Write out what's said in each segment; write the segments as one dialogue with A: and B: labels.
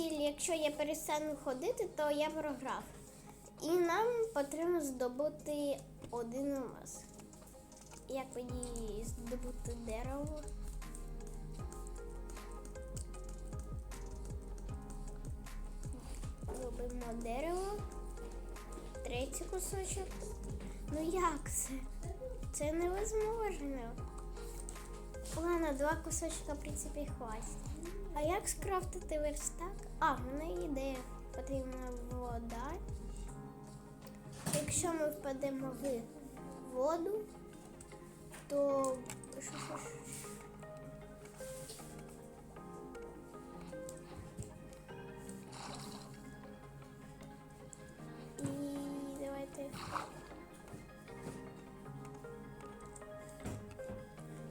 A: ціль, якщо я перестану ходити, то я програв. І нам потрібно здобути один алмаз. Як мені здобути дерево? Робимо дерево. Третій кусочок. Ну як це? Це невозможно. Ладно, два кусочка, в принципі, хватить. А як скрафтити верстак? А, в мене ідея. Потрібна вода. Якщо ми впадемо в воду, то. І давайте.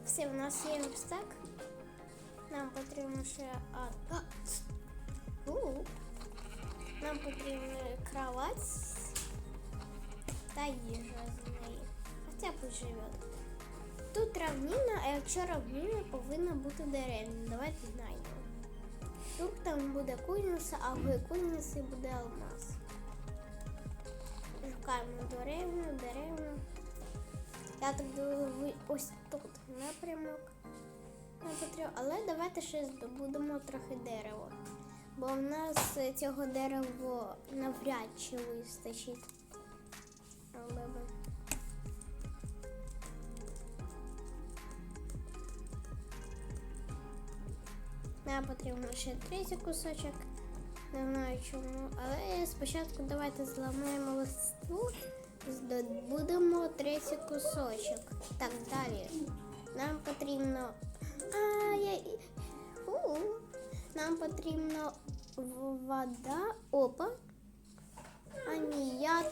A: Все, в нас є верстак. Потрібно ще. А, а, у. Нам потрібна кровать та їжа з неї. Хоча б живе. Тут равніна, а якщо равніна, повинна бути деревня. Давайте знайдемо. Тут там буде кузниця, а в кузниці буде алмаз. Шукаємо деревню, деревню. Я так думаю, ось тут напрямок. Потрібно. Але давайте ще здобудемо трохи дерева. Бо в нас е, цього дерева навряд чи вистачить. Нам потрібно ще третій кусочок. Не знаю чому. Але спочатку давайте зламаємо листву, здобудемо третій кусочок. Так, далі. Нам потрібно. А, я... Фу. Нам потрібно в- вода. Опа. А ні, я.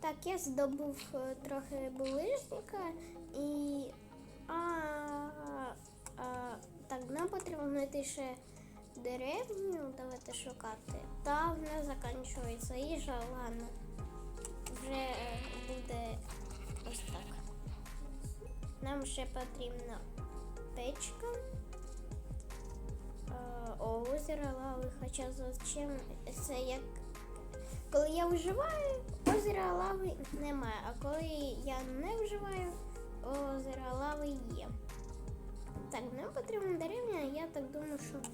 A: Так, я здобув е, трохи булижника і. А, а, так, нам потрібно знайти ще деревню. Давайте шукати. Та в нас закінчується їжа, ладно. Вже е, буде ось так. Нам ще потрібна печка. Е, О, озеро лави, хоча зачем це як. Коли я вживаю, озера лави немає, а коли я не вживаю, озера лави є. Так, нам потрібна деревня, я так думаю, що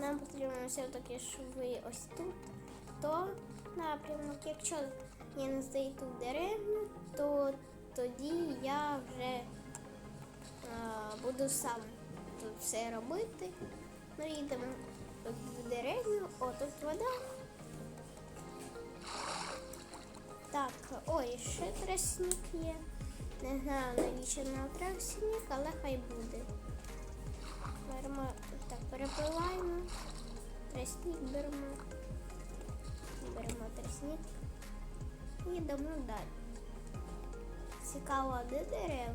A: нам потрібно все-таки, щоб ви ось тут, то напрямок. Якщо я не знайду деревню, то тоді я вже буду сам тут все робити. Ми йдемо в деревню, о, тут вода. Так, ой, ще тростник є. Не знаю, навіщо нам тростник, але хай буде. Беремо, так, перепливаємо. Тростник беремо. Беремо тростник. І йдемо далі. Цікаво, де деревня?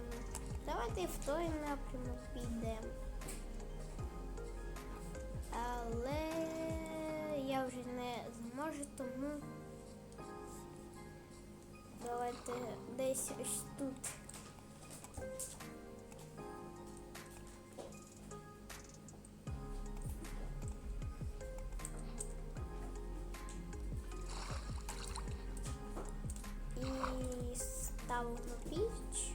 A: Давайте в той напрямок підемо. Але я вже не зможу, тому давайте десь ось тут. І ставимо піч.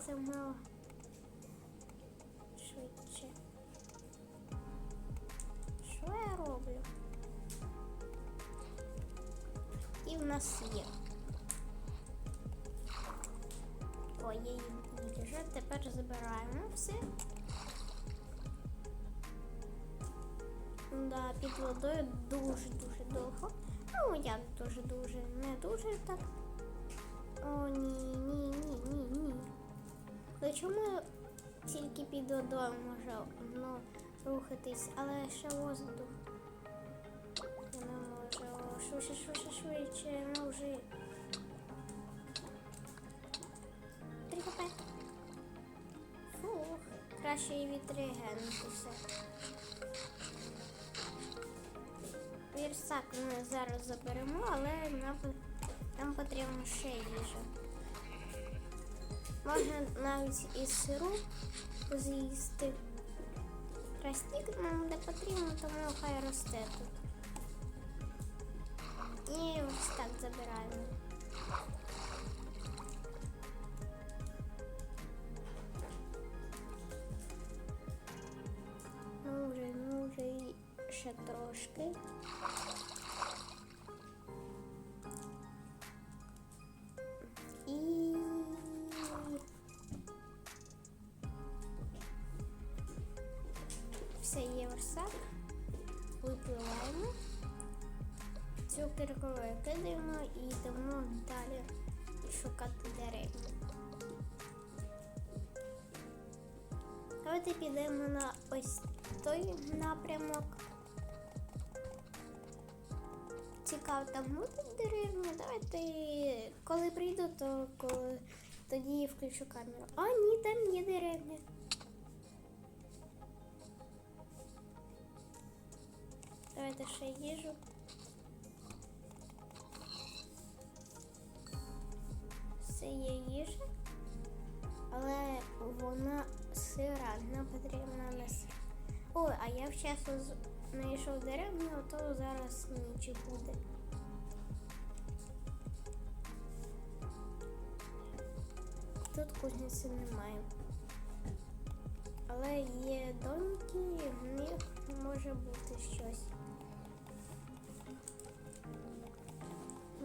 A: Крафтимо швидше. Що я роблю? І в нас є. О, є їжа. Тепер забираємо все. Да, під водою дуже-дуже довго. Ну, як дуже-дуже, не дуже так. О, ні, ні, ні, ні, ні. Ну чому тільки під водою може ну, рухатись, але ще воздух. Ну, швидше, швидше, швидше, ну вже. Три хп. Фух, краще і відрегенитися. Вірсак ми зараз заберемо, але нам, нам потрібно ще їжа. Можна навіть і сиру з'їсти. Ростик нам не потрібно, тому хай росте тут. І ось так забираємо. Ну вже, ну вже ще трошки. Все є версак. Випливаємо. Цю кирку кидаємо і йдемо далі шукати дерев. Давайте підемо на ось той напрямок. Цікаво, там будуть деревні. Давайте, коли прийду, то коли тоді включу камеру. А, ні, там є деревня. Давайте ще їжу. Все є їжа, але вона сира, нам потрібна не сира. Ой, а я вчасно знайшов деревню, то зараз ніч буде. Тут кузниці немає. Але є домики, в них може бути щось.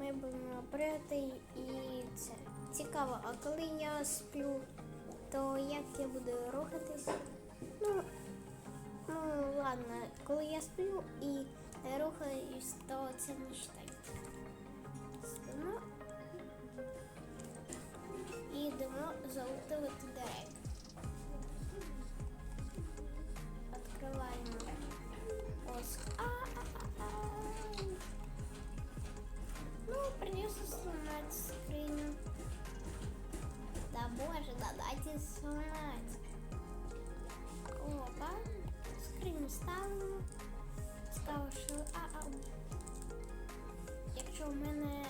A: Ми будемо брати і це. Цікаво, а коли я сплю, то як я буду рухатись? Ну, ну ладно, коли я сплю і рухаюсь, то це не считай. Спимо і йдемо залутувати дерев. Відкриваємо ось. А-а-а-а. Придется сломать скриню. Да боже, да дайте сломать. Опа. Скриню ставимо. Ставимо, що... А, а. Якщо в мене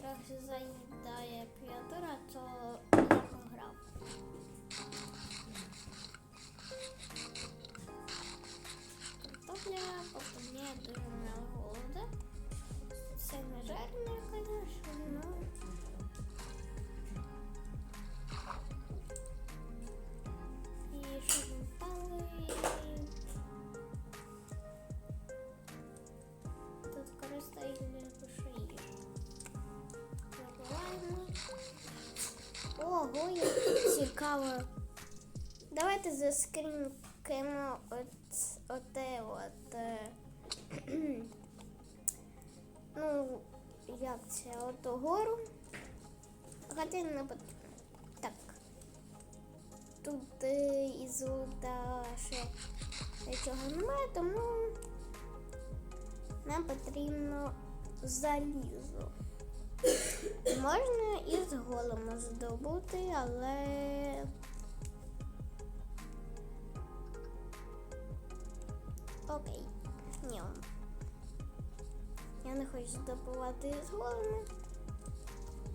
A: трохи заїдає клавіатура, то я програв. Картопля попадає дуже Як цікаво. Давайте заскрінкаємо от, оте от. е, ну, як це, от гору. Хоча не потрібно. Так. Тут е, і золота ще нічого немає, тому нам потрібно залізо. Можна і з голому здобути, але. Окей. Ні. Я не хочу здобувати з голими.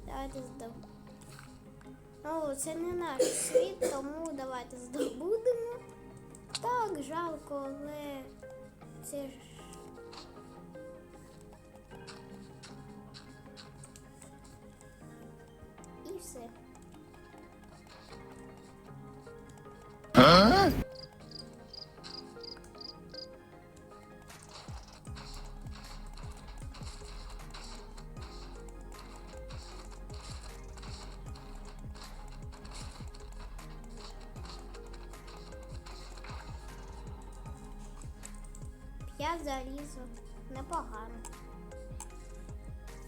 A: Давайте здобудемо. Ну, це не наш світ, тому давайте здобудемо. Так, жалко, але це ж. Все. Я залізу непогано.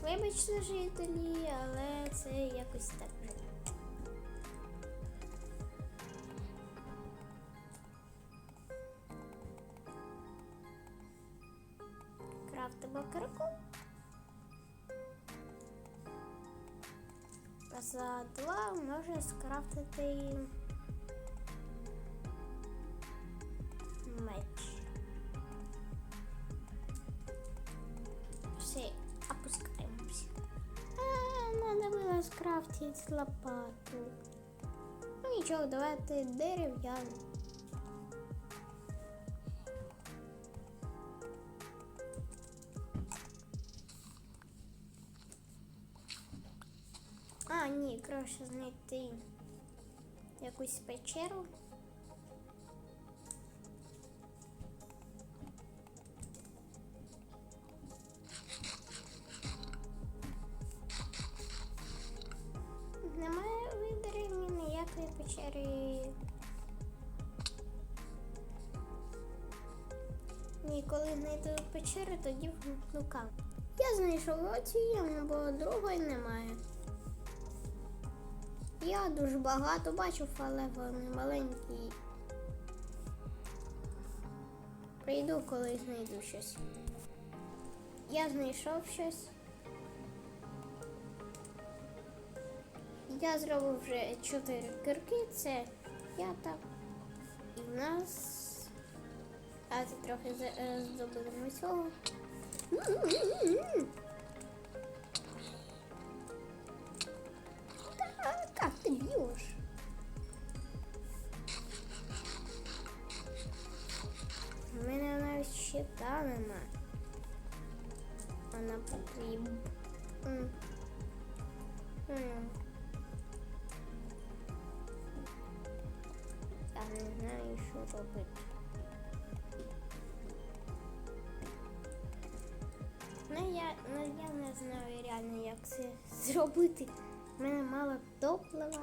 A: Вибачте, жителі, але це якось так вже. Крафтимо караку. За два можна скрафтити меч. Скрафтити лопату. Ну нічого, давайте дерев'яну. А, ні, краще знайти якусь печеру. Бо другої немає. Я дуже багато бачив, але вони маленькі. Прийду, коли знайду щось. Я знайшов щось. Я зробив вже чотири кирки, це п'ята. І в нас. А це трохи е, здобудемо цього. Нема. Вона потрібна. Я не знаю, що робити. Ну я, ну, я не знаю реально, як це зробити. У мене мало топлива.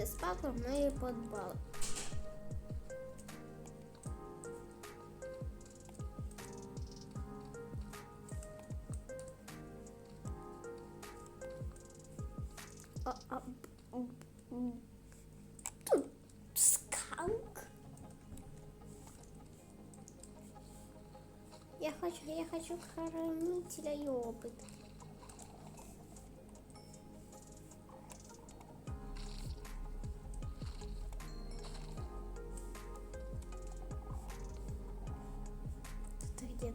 A: Про безпеку ми і подбали. А, а. Тут скалк. Я хочу, я хочу хранителя и опыт.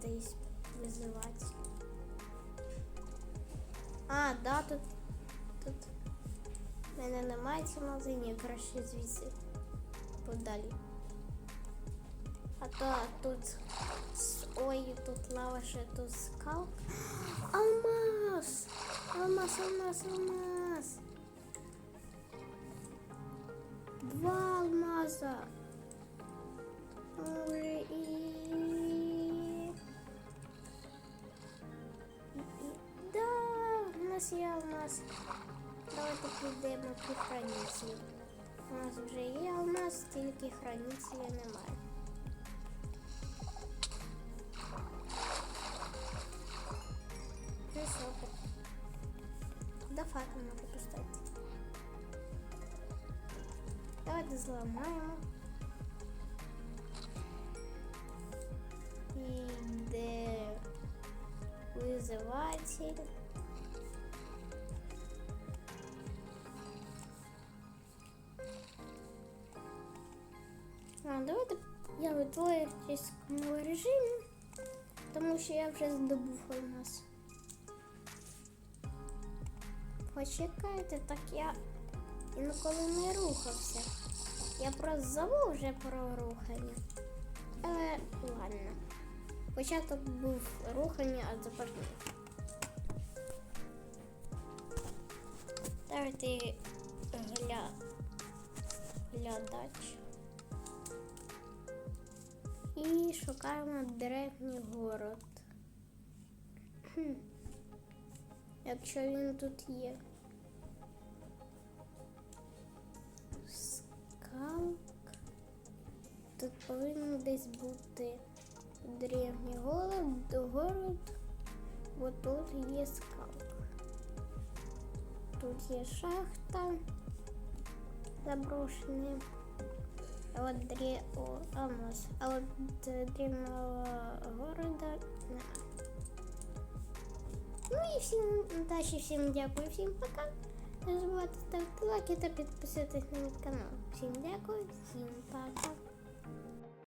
A: Тут вызывать. А, да, тут, тут в мене немає ці магазині, краще звідси подалі. А то тут ой, тут лава ще тут скал. Алмаз! Алмаз, алмаз, алмаз! Два алмаза. І... і- У нас є алмаз. Давайте підемо при хранителі. У нас вже є алмаз, тільки хранителя немає. Ну супер. Куда факел можу поставити? Давайте зламаємо. Іде визиватель. А, давайте я витворю в тісному режимі, тому що я вже здобув у нас. Почекайте, так я інколи не рухався. Я просто забув вже про рухання. Але ладно. Початок був рухання, а тепер ні. Давайте гля... глядач. І шукаємо древній город. Якщо він тут є. Скалк. Тут повинен десь бути древній город, город, бо тут є скалк. Тут є шахта заброшена. А от дрі о, алмаз. А от е, дрібного города нема. Ну і всім удачі, всім дякую, всім пока. Не забувайте ставити лайки та підписуватись на мій канал. Всім дякую, всім пока.